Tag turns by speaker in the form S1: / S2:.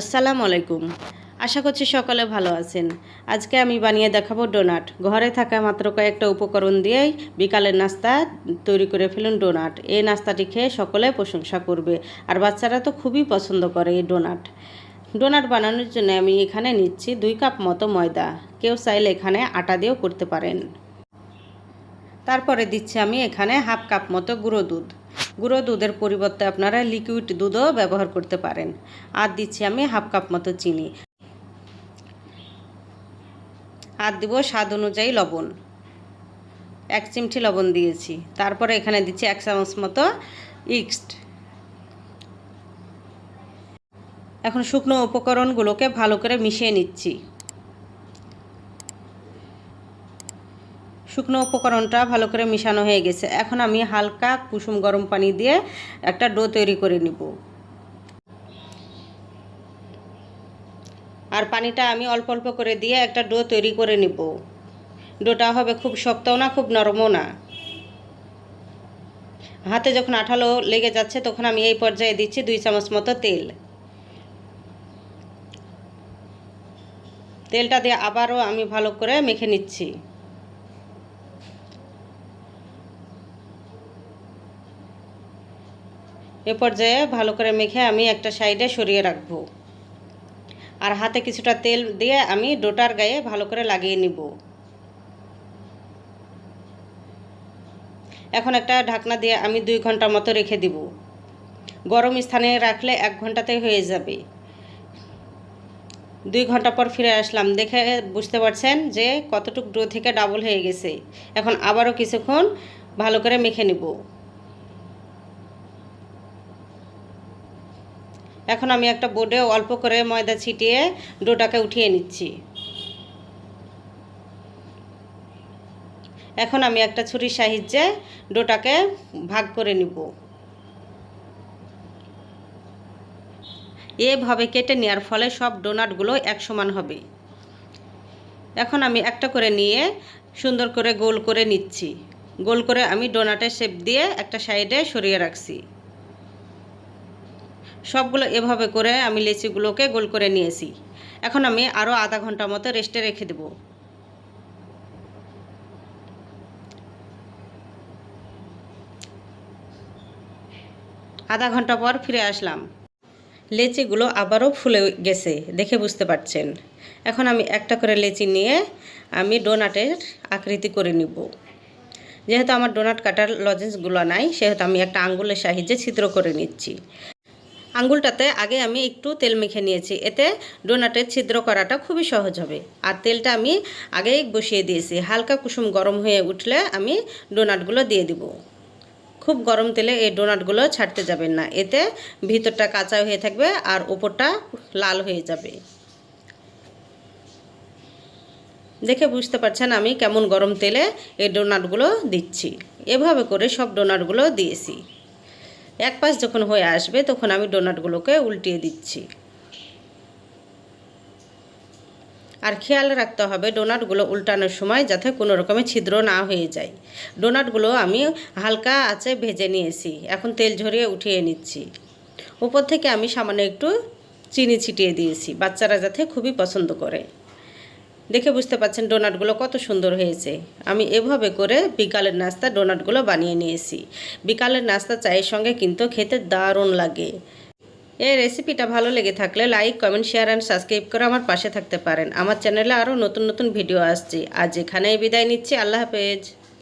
S1: আসসালামু আলাইকুম। আশা করছি সকলে ভালো আছেন। আজকে আমি বানিয়ে দেখাবো ডোনাট। ঘরে থাকা মাত্র কয়েকটা উপকরণ দিয়েই বিকালের নাস্তা তৈরি করে ফেলুন ডোনাট। এই নাস্তাটি খেয়ে সকলে প্রশংসা করবে। আর বাচ্চারা তো খুবই পছন্দ করে এই ডোনাট। ডোনাট বানানোর জন্য আমি এখানে নিচ্ছি দুই কাপ মতো ময়দা। কেউ চাইলে এখানে আটা দিয়েও করতে পারেন। তারপরে দিচ্ছি আমি এখানে হাফ কাপ মতো গুঁড়ো দুধ। গুঁড়ো দুধের পরিবর্তে আপনারা লিকুইড দুধও ব্যবহার করতে পারেন। আর দিচ্ছি আমি হাফ কাপ মতো চিনি। আর দিব স্বাদ অনুযায়ী লবণ। এক চিমটি লবণ দিয়েছি। তারপরে এখানে দিচ্ছি এক চামচ মতো ইক্সড এখন শুকনো উপকরণগুলোকে ভালো করে মিশিয়ে নিচ্ছি। শুকনো উপকরণটা ভালো করে মিশানো হয়ে গেছে। এখন আমি হালকা কুসুম গরম পানি দিয়ে একটা ডো তৈরি করে নিব। আর পানিটা আমি অল্প অল্প করে দিয়ে একটা ডো তৈরি করে নিব। ডোটা হবে খুব শক্তও না, খুব নরমও না। হাতে যখন আঠালো লেগে যাচ্ছে তখন আমি এই পর্যায়ে দিচ্ছি দুই চামচ মতো তেল। তেলটা দিয়ে আবারও আমি ভালো করে মেখে নিচ্ছি। এ পর্যায়ে ভালো করে মেখে আমি একটা সাইডে সরিয়ে রাখব। আর হাতে কিছুটা তেল দিয়ে আমি ডোটার গায়ে ভালো করে লাগিয়ে নিব। এখন একটা ঢাকনা দিয়ে আমি দুই ঘণ্টা মতো রেখে দিব। গরম স্থানে রাখলে এক ঘন্টাতেই হয়ে যাবে। দুই ঘণ্টা পর ফিরে আসলাম। দেখে বুঝতে পারছেন যে কতটুক ডো থেকে ডাবল হয়ে গেছে। এখন আবারও কিছুক্ষণ ভালো করে মেখে নিব। এখন আমি একটা বোর্ডে অল্প করে ময়দা ছিটিয়ে ডোটাকে উঠিয়ে নিচ্ছি। এখন আমি একটা ছুরির সাহায্যে ডোটাকে ভাগ করে নিব। এভাবে কেটে নেওয়ার ফলে সব ডোনাটগুলো এক সমান হবে। এখন আমি একটা করে নিয়ে সুন্দর করে গোল করে নিচ্ছি। গোল করে আমি ডোনাটের শেপ দিয়ে একটা সাইডে সরিয়ে রাখছি। সবগুলো এভাবে করে আমি লেচিগুলোকে গোল করে নিয়েছি। এখন আমি আরও আধা ঘণ্টা মতো রেস্টে রেখে দেব। আধা ঘণ্টা পর ফিরে আসলাম। লেচিগুলো আবারও ফুলে গেছে, দেখে বুঝতে পারছেন। এখন আমি একটা করে লেচি নিয়ে আমি ডোনাটের আকৃতি করে নিব। যেহেতু আমার ডোনাট কাটার লজেন্সগুলো নাই, সেহেতু আমি একটা আঙ্গুলের সাহায্যে ছিদ্র করে নিচ্ছি। আঙ্গুলটাতে আগে আমি একটু তেল মেখে নিয়েছি। এতে ডোনাটের ছিদ্র করাটা খুবই সহজ হবে। আর তেলটা আমি আগেই বসিয়ে দিয়েছি। হালকা কুসুম গরম হয়ে উঠলে আমি ডোনাটগুলো দিয়ে দিব। খুব গরম তেলে এই ডোনাটগুলো ছাড়তে যাবেন না। এতে ভিতরটা কাঁচা হয়ে থাকবে আর ওপরটা লাল হয়ে যাবে। দেখে বুঝতে পারছেন আমি কেমন গরম তেলে এই ডোনাটগুলো দিচ্ছি। এভাবে করে সব ডোনাটগুলো দিয়েছি। এক পাশ যখন হয়ে আসবে, তখন আমি ডোনাটগুলোকে উল্টিয়ে দিচ্ছি। আর খেয়াল রাখতে হবে ডোনাটগুলো উল্টানোর সময় যাতে কোনো রকমের ছিদ্র না হয়ে যায়। ডোনাটগুলো আমি হালকা আছে ভেজে নিয়েছি, এখন তেল ঝরিয়ে উঠিয়ে নিচ্ছি। উপর থেকে আমি সামান্য একটু চিনি ছিটিয়ে দিয়েছি, বাচ্চারা যাতে খুবই পছন্দ করে। দেখে বুঝতে পাচ্ছেন ডোনাটগুলো কত সুন্দর হয়েছে। আমি এভাবে করে বিকালের নাস্তা ডোনাটগুলো বানিয়ে নিয়েছি। বিকালের নাস্তা চায়ের সঙ্গে কিন্তু খেতে দারুণ লাগে। এই রেসিপিটা ভালো লেগে থাকলে like, comment, share and subscribe করে আমার পাশে থাকতে পারেন। আমার চ্যানেলে আরও নতুন নতুন ভিডিও আসছে। আজ এখানেই বিদায় নিচ্ছি। আল্লাহ হাফেজ।